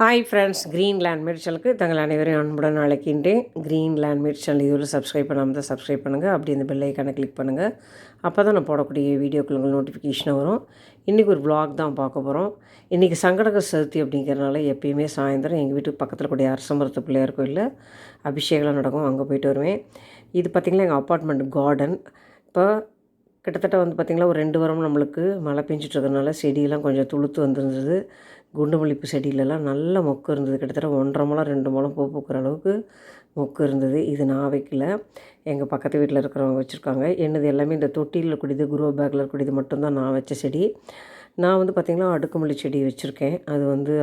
Hi friends green land தங்கள் அனைவரையும் அன்புடன் அழைக்கின்றேன் க்ரீன் லேண்ட் இதுவரை சப்ஸ்கிரைப் பண்ணாமல் தான் சப்ஸ்கிரைப் பண்ணுங்கள் அப்படி இந்த பெல்லைக்கான கிளிக் பண்ணுங்கள் அப்போ தான் நான் போடக்கூடிய வீடியோக்கள் உங்களுக்கு நோட்டிஃபிகேஷன் வரும். இன்றைக்கி ஒரு ப்ளாக் தான் பார்க்க போகிறோம் இன்றைக்கி சங்கடக சதுர்த்தி அப்படிங்கிறனால எப்பயுமே சாயந்தரம் எங்கள் வீட்டுக்கு பக்கத்தில் கூடிய அரசமரத்து பிள்ளையார் கோயிலில் அபிஷேகம் நடக்கும். அங்கே போயிட்டு வருவேன். இது பார்த்திங்கன்னா எங்கள் அப்பார்ட்மெண்ட் கார்டன் இப்போ கிட்டத்தட்ட வந்து பார்த்திங்கன்னா ஒரு ரெண்டு வாரம் நம்மளுக்கு மழை பெஞ்சிட்டு செடியெல்லாம் கொஞ்சம் துளுத்து வந்துருந்தது. குண்டு மல்லிப்பூ செடியிலலாம் நல்ல மொக்கு இருந்தது. கிட்டத்தட்ட ஒன்றரை முளம் ரெண்டு முளம் பூ பூக்கிற அளவுக்கு மொக்கு இருந்தது. இது நான் வைக்கல. எங்கள் பக்கத்து வீட்டில் இருக்கிறவங்க வச்சுருக்காங்க. என்னது எல்லாமே இந்த தொட்டியில் கூடியது குரோ பேக்கில் இருக்கக்கூடியது மட்டும்தான் நான் வச்ச செடி. நான் வந்து பார்த்திங்கன்னா அடுக்குமல்லி செடி வச்சுருக்கேன். அது வந்து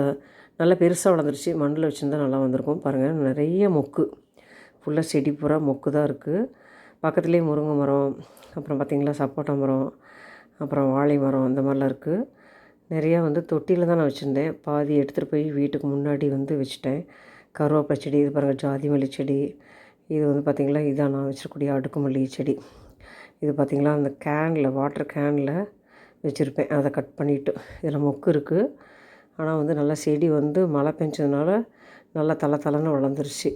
நல்லா பெருசாக வளர்ந்துருச்சு. மண்ணில் வச்சுருந்தா நல்லா வந்திருக்கும். பாருங்கள் நிறைய மொக்கு. ஃபுல்லாக செடி பூரா மொக்கு தான் இருக்குது பக்கத்துலேயே முருங்கை மரம் அப்புறம் பார்த்திங்கன்னா சப்போட்டா மரம் அப்புறம் வாழை மரம் அந்த மாதிரிலாம் இருக்குது நிறையா வந்து தொட்டியில் தான் நான் வச்சுருந்தேன். பாதி எடுத்துகிட்டு போய் வீட்டுக்கு முன்னாடி வந்து வச்சுட்டேன். கருவேப்பிலை செடி இது பாருங்கள் ஜாதி மல்லி செடி. இது வந்து பார்த்திங்களா இதான் நான் வச்சிருக்கக்கூடிய அடுக்குமல்லி செடி. இது பார்த்திங்களா அந்த கேனில் வாட்டர் கேனில் வச்சுருப்பேன். அதை கட் பண்ணிவிட்டு இதில் மொக்கு இருக்குது ஆனால் வந்து நல்லா செடி வந்து மழை பெஞ்சதுனால நல்லா தலை தலைன்னு வளர்ந்துருச்சு.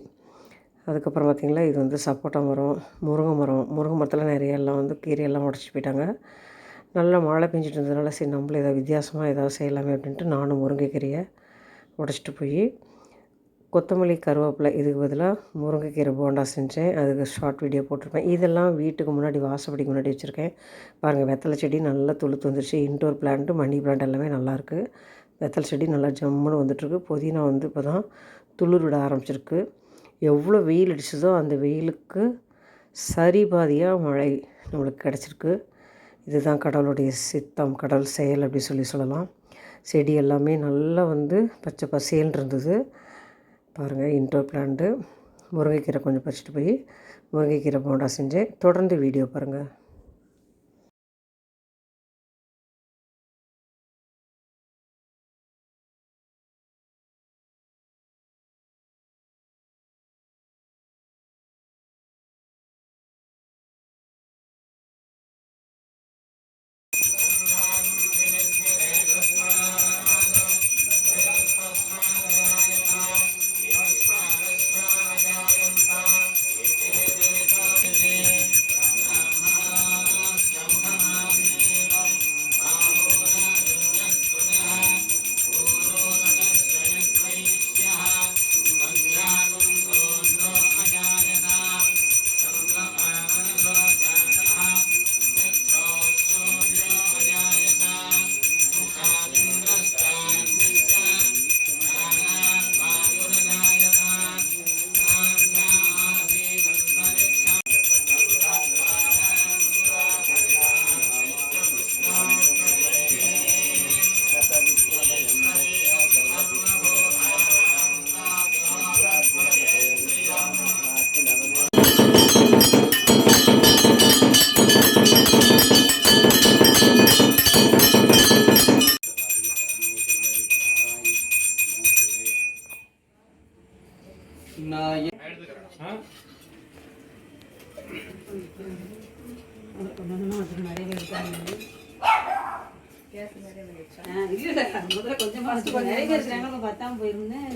அதுக்கப்புறம் பார்த்திங்களா இது வந்து சப்போட்டா மரம் முருங்கை மரம். முருங்கை மரத்தில் நிறைய எல்லாம் வந்து கீரையெல்லாம் உடச்சி போயிட்டாங்க. நல்லா மழை பெஞ்சிட்டு இருந்ததுனால சரி நம்மளும் ஏதாவது வித்தியாசமாக ஏதாவது செய்யலாமே அப்படின்ட்டு நானும் முருங்கைக்கீரையை உடச்சிட்டு போய் கொத்தமல்லி கருவேப்பிலை இதுக்கு பதிலாக முருங்கைக்கீரை போண்டா செஞ்சேன். அதுக்கு ஷார்ட் வீடியோ போட்டிருப்பேன். இதெல்லாம் வீட்டுக்கு முன்னாடி வாசப்படிக்கு முன்னாடி வச்சுருக்கேன். பாருங்கள் வெத்தலை செடி நல்லா துளுத்து வந்துருச்சு. இன்டோர் பிளான்ட்டு மணி பிளான்ட் எல்லாமே நல்லாயிருக்கு வெத்தலை செடி நல்லா ஜம்முன்னு வந்துட்டுருக்கு. புதினா வந்து இப்போ தான் துளிர் விட ஆரம்பிச்சிருக்கு. எவ்வளோ வெயில் அடிச்சதோ அந்த வெயிலுக்கு சரி பாதியாக மழை நம்மளுக்கு கிடச்சிருக்கு. இதுதான் கடவுளுடைய சித்தம் கடவுள் செயல் அப்படி சொல்லி சொல்லலாம். செடி எல்லாமே நல்லா வந்து பச்சை பசேல் இருந்தது. பாருங்கள் இன்டோர் பிளான்ட்டு முருங்கைக்கீரை கொஞ்சம் பறிச்சிட்டு போய் முருங்கைக்கீரை போண்டா செஞ்சேன். தொடர்ந்து வீடியோ பாருங்கள் நான் முதல்ல கொஞ்சமா நிறைய பேர் இருக்காங்க பத்தாம போயிருந்தேன்.